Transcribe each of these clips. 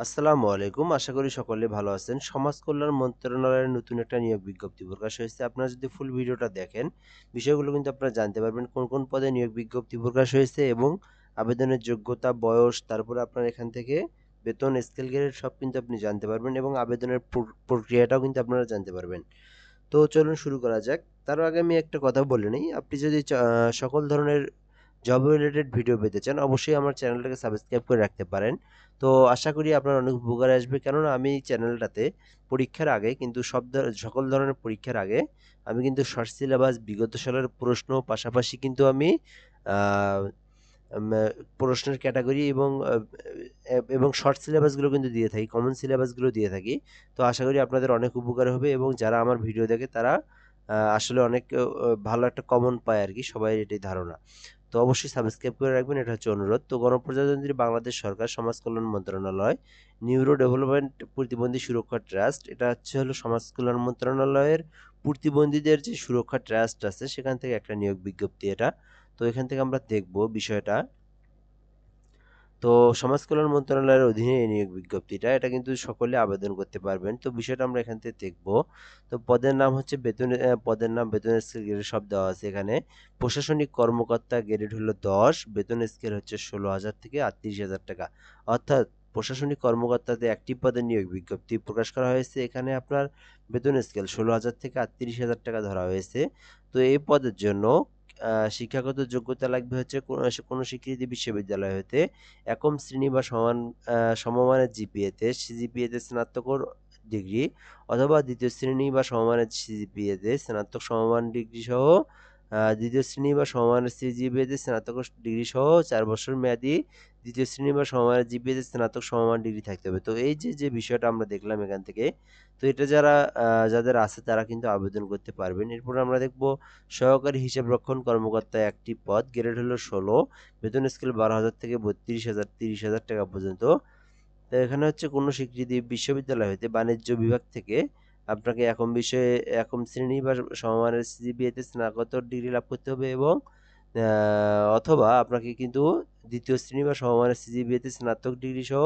আসসালামু আলাইকুম। আশা করি সকলে ভালো আছেন। সমাজ কল্যাণ মন্ত্রণালয়ের নতুন একটা নিয়োগ বিজ্ঞপ্তি প্রকাশ হয়েছে। আপনারা যদি ফুল ভিডিওটা দেখেন, বিষয়গুলো কিন্তু আপনারা জানতে পারবেন কোন কোন পদে নিয়োগ বিজ্ঞপ্তি প্রকাশ হয়েছে এবং আবেদনের যোগ্যতা, বয়স, তারপরে আপনার এখান থেকে বেতন স্কেল গ্রেড সব কিন্তু আপনি জানতে পারবেন এবং আবেদনের প্র- প্রক্রিয়াটাও কিন্তু আপনারা জানতে পারবেন। তো চলুন শুরু করা যাক। তার আগে আমি একটা কথা বলে নিই। আপনি যদি সকল ধরনের জব রিলেটেড ভিডিও পেতে চান, অবশ্যই আমার চ্যানেলটাকে সাবস্ক্রাইব করে রাখতে পারেন। তো আশা করি আপনার অনেক উপকারে আসবে। কেননা আমি চ্যানেলটাতে পরীক্ষার আগে কিন্তু সব সকল ধরনের পরীক্ষার আগে আমি কিন্তু শর্ট সিলেবাস বিগত সালের প্রশ্ন, পাশাপাশি কিন্তু আমি প্রশ্নের ক্যাটাগরি এবং এবং শর্ট সিলেবাসগুলো কিন্তু দিয়ে থাকি কমন সিলেবাসগুলো দিয়ে থাকি। তো আশা করি আপনাদের অনেক উপকার হবে এবং যারা আমার ভিডিও দেখে তারা আসলে অনেক ভালো একটা কমন পায় আর কি সবাই এটাই ধারণা। তো অবশ্যই সাবস্ক্রাইব করে রাখবেন, এটা হচ্ছে অনুরোধ। তো গণপ্রজাতন্ত্রী বাংলাদেশ সরকার সমাজ কল্যাণ মন্ত্রণালয় নিউরো ডেভেলপমেন্ট প্রতিবন্ধী সুরক্ষা ট্রাস্ট, এটা হচ্ছে হলো সমাজ কল্যাণ মন্ত্রণালয়ের প্রতিবন্ধীদের যে সুরক্ষা ট্রাস্ট আছে, সেখান থেকে একটা নিয়োগ বিজ্ঞপ্তি এটা। তো এখান থেকে আমরা দেখব বিষয়টা। তো সমাজ কল্যাণ মন্ত্রণালয়ের অধীনে এই নিয়োগ বিজ্ঞপ্তিটা, এটা কিন্তু সকলে আবেদন করতে পারবেন। তো বিষয়টা আমরা এখান থেকে দেখব। তো পদের নাম হচ্ছে বেতন পদের নাম বেতন স্কেল গ্রেড সব দেওয়া আছে এখানে। প্রশাসনিক কর্মকর্তা গ্রেড হলো দশ বেতন স্কেল হচ্ছে ষোলো হাজার থেকে আটত্রিশ হাজার টাকা। অর্থাৎ প্রশাসনিক কর্মকর্তাদের একটি পদে নিয়োগ বিজ্ঞপ্তি প্রকাশ করা হয়েছে এখানে আপনার বেতন স্কেল ষোলো হাজার থেকে আটত্রিশ হাজার টাকা ধরা হয়েছে। তো এই পদের জন্য শিক্ষাগত যোগ্যতা লাগবে হচ্ছে কোনো স্বীকৃতি বিশ্ববিদ্যালয় হতে একম শ্রেণি বা সমান সমমানের জিপিএতে সিজিপিএতে স্নাতকর ডিগ্রি অথবা দ্বিতীয় শ্রেণি বা সমমানের সিজিপিএতে স্নাতক সমমান ডিগ্রি সহ দ্বিতীয় শ্রেণি বা সমমানের সিজিপিএতে স্নাতক ডিগ্রি সহ চার বছর মেয়াদি দ্বিতীয় শ্রেণি বা সমমানের জিপিএতে স্নাতক সমমান ডিগ্রি থাকতে হবে। তো এই যে যে বিষয়টা আমরা দেখলাম এখান থেকে, তো এটা যারা যাদের আছে তারা কিন্তু আবেদন করতে পারবেন। এরপর আমরা দেখব সহকারী হিসাব রক্ষণ কর্মকর্তা একটি পদ, গ্রেড হলো ষোলো, বেতন স্কেল বারো হাজার থেকে বত্রিশ হাজার, তিরিশ হাজার টাকা পর্যন্ত। তো এখানে হচ্ছে কোনো স্বীকৃতি বিশ্ববিদ্যালয় হইতে বাণিজ্য বিভাগ থেকে আপনাকে একম বিষয়ে একম শ্রেণি বা সমমানের সিজিবিএতে স্নাতকোত্তর ডিগ্রি লাভ করতে হবে এবং অথবা আপনাকে কিন্তু দ্বিতীয় শ্রেণি বা সমমানের সিজিপিএতে স্নাতক ডিগ্রি সহ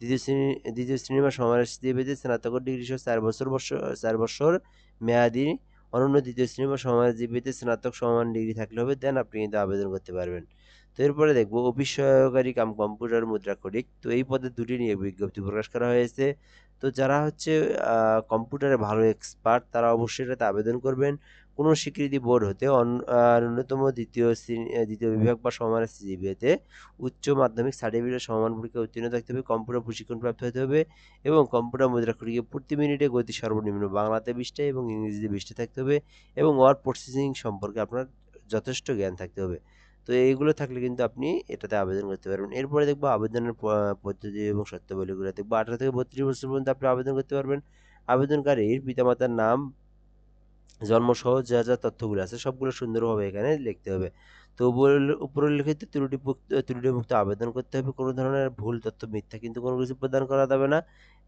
দ্বিতীয় শ্রেণি দ্বিতীয় শ্রেণি বা সমমানের সিজিপিএতে স্নাতক ডিগ্রি সহ চার বছর বছর চার বছর মেয়াদি অনন্য দ্বিতীয় শ্রেণি বা সমমানের জিপিএতে স্নাতক সমান ডিগ্রি থাকলে হবে দেন আপনি কিন্তু আবেদন করতে পারবেন। তো এরপরে দেখব অফিস কাম, কম্পিউটার মুদ্রাক্ষরিক তো এই পদে দুটি নিয়ে বিজ্ঞপ্তি প্রকাশ করা হয়েছে। তো যারা হচ্ছে কম্পিউটারে ভালো এক্সপার্ট তারা অবশ্যই এটাতে আবেদন করবেন। কোনো স্বীকৃতি বোর্ড হতে ন্যূনতম দ্বিতীয় দ্বিতীয় বিভাগ বা সমানের সিজিপিএতে উচ্চ মাধ্যমিক সার্টিফিকেট সমান পরীক্ষা উত্তীর্ণ থাকতে হবে, কম্পিউটার প্রশিক্ষণ প্রাপ্ত হতে হবে এবং কম্পিউটার মুদ্রা মুদ্রাক্ষরিকে প্রতি মিনিটে গতি সর্বনিম্ন বাংলাতে বিশটা এবং ইংরেজিতে বিশটা থাকতে হবে এবং ওয়ার্ড প্রসেসিং সম্পর্কে আপনার যথেষ্ট জ্ঞান থাকতে হবে। তো এইগুলো থাকলে কিন্তু আপনি এটাতে আবেদন করতে পারবেন। এরপরে দেখব আবেদনের পদ্ধতি এবং সত্যাবলীগুলো দেখব আঠারো থেকে বত্রিশ বছর পর্যন্ত আপনি আবেদন করতে পারবেন। আবেদনকারীর পিতামাতার নাম জন্মসহ যা যা তথ্যগুলো আছে সবগুলো সুন্দরভাবে এখানে লিখতে হবে। তো উপর- উপরিল্লিখিত ত্রুটিমুক্ত ত্রুটিমুক্ত আবেদন করতে হবে। কোনো ধরনের ভুল, তথ্য, মিথ্যা কিন্তু কোনো কিছু প্রদান করা যাবে না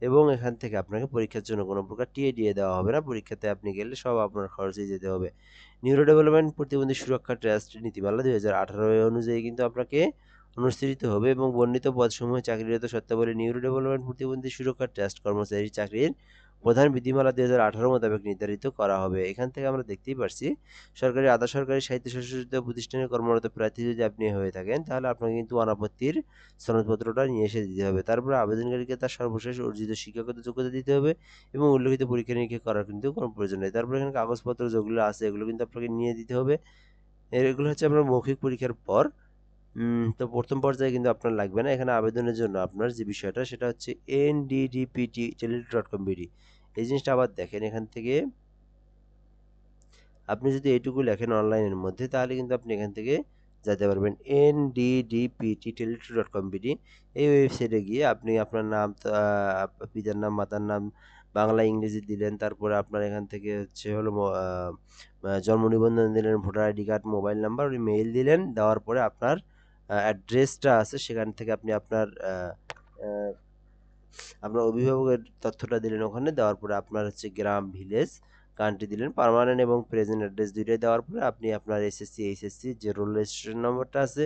এবং এখান থেকে আপনাকে পরীক্ষার জন্য কোনো প্রকার টিএ দিয়ে দেওয়া হবে না। পরীক্ষাতে আপনি গেলে সব আপনার খরচেই যেতে হবে। নিউরো ডেভেলপমেন্ট প্রতিবন্ধী সুরক্ষা ট্রাস্ট নীতিমালা দুই হাজার আঠারো অনুযায়ী কিন্তু আপনাকে অনুষ্ঠিত হবে এবং বর্ণিত পদসমূহে চাকরিরত শর্তাবলী নিউরো ডেভেলপমেন্ট প্রতিবন্ধী সুরক্ষা ট্রাস্ট কর্মচারী চাকরির প্রধান বিধিমালা দুই হাজার আঠারো মোতাবেক নির্ধারিত করা হবে। এখান থেকে আমরা দেখতেই পারছি, সরকারি আধা সরকারি সাহিত্য শাসিত প্রতিষ্ঠানে কর্মরত প্রার্থী যদি আপনি হয়ে থাকেন, তাহলে আপনাকে কিন্তু অনাপত্তির সনদপত্রটা নিয়ে এসে দিতে হবে। তারপরে আবেদনকারীকে তার সর্বশেষ অর্জিত শিক্ষাগত যোগ্যতা দিতে হবে এবং উল্লেখিত পরীক্ষা নিরীক্ষা করার কিন্তু কোনো প্রয়োজন নেই। তারপরে এখানে কাগজপত্র যেগুলো আছে, এগুলো কিন্তু আপনাকে নিয়ে দিতে হবে। এগুলো হচ্ছে আপনার মৌখিক পরীক্ষার পর। তো প্রথম পর্যায়ে কিন্তু আপনার লাগবে না। এখানে আবেদনের জন্য আপনার যে বিষয়টা, সেটা হচ্ছে NDDPT tele dot com BD এই জিনিসটা আবার দেখেন এখান থেকে। আপনি যদি এইটুকু লেখেন অনলাইনের মধ্যে, তাহলে কিন্তু আপনি এখান থেকে যেতে পারবেন। N D D PT teletalk dot com BD এই ওয়েবসাইটে গিয়ে আপনি আপনার নাম পিতার নাম, মাতার নাম, বাংলা, ইংরেজি দিলেন, তারপরে আপনার এখান থেকে হচ্ছে হলো জন্ম নিবন্ধন দিলেন, voter ID card, mobile number mail দিলেন, দেওয়ার পরে আপনার অ্যাড্রেসটা আছে, সেখান থেকে আপনি আপনার আপনার অভিভাবকের তথ্যটা দিলেন ওখানে, দেওয়ার পরে আপনার হচ্ছে গ্রাম, ভিলেজ কান্ট্রি দিলেন পারমানেন্ট এবং প্রেজেন্ট অ্যাড্রেস দুইটাই দেওয়ার পরে আপনি আপনার এসএসসি এইচএসসি যে রোল রেজিস্ট্রেশন নম্বরটা আছে,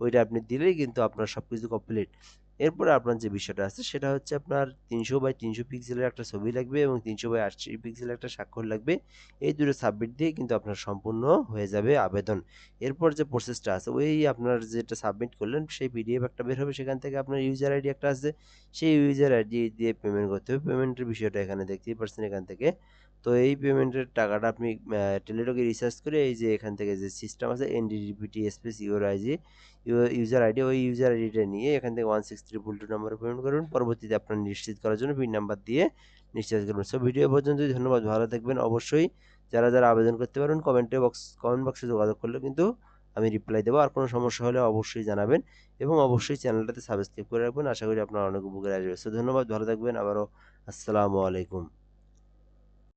ওইটা আপনি দিলেই কিন্তু আপনার সব কিছু কমপ্লিট এরপরে আপনার যে বিষয়টা আছে, সেটা হচ্ছে আপনার তিনশো বাই তিনশো পিক্সেলের একটা ছবি লাগবে এবং তিনশো বাই আটশো পিক্সেলের একটা স্বাক্ষর লাগবে। এই দুটো সাবমিট দিয়ে কিন্তু আপনার সম্পূর্ণ হয়ে যাবে আবেদন। এরপর যে প্রসেসটা আছে, ওই আপনার যেটা সাবমিট করলেন, সেই পিডিএফ একটা বের হবে। সেখান থেকে আপনার ইউজার আইডি একটা আছে। সেই ইউজার আইডি দিয়ে পেমেন্ট করতে হবে। পেমেন্টের বিষয়টা এখানে দেখতেই পাচ্ছেন এখান থেকে। তো এই পেমেন্টের টাকাটা আপনি টেলিটকে রিসার্চ করে এই যে এখান থেকে যে সিস্টেম আছে NDDPT space your IG user ID ওই ইউজার আইডিটা নিয়ে এখান থেকে one six three triple two নাম্বারে পেমেন্ট করবেন পরবর্তীতে আপনার নিশ্চিত করার জন্য পিন নাম্বার দিয়ে নিশ্চিত করবেন সো ভিডিও পর্যন্ত ধন্যবাদ, ভালো থাকবেন। অবশ্যই যারা যারা আবেদন করতে পারেন কমেন্টে বক্স কমেন্ট বক্সে যোগাযোগ করলে কিন্তু আমি রিপ্লাই দেবো। আর কোনো সমস্যা হলে অবশ্যই জানাবেন এবং অবশ্যই চ্যানেলটাতে সাবস্ক্রাইব করে রাখবেন। আশা করি আপনার অনেক উপকারে আসবে সো ধন্যবাদ, ভালো থাকবেন। আবারও আসসালামু আলাইকুম।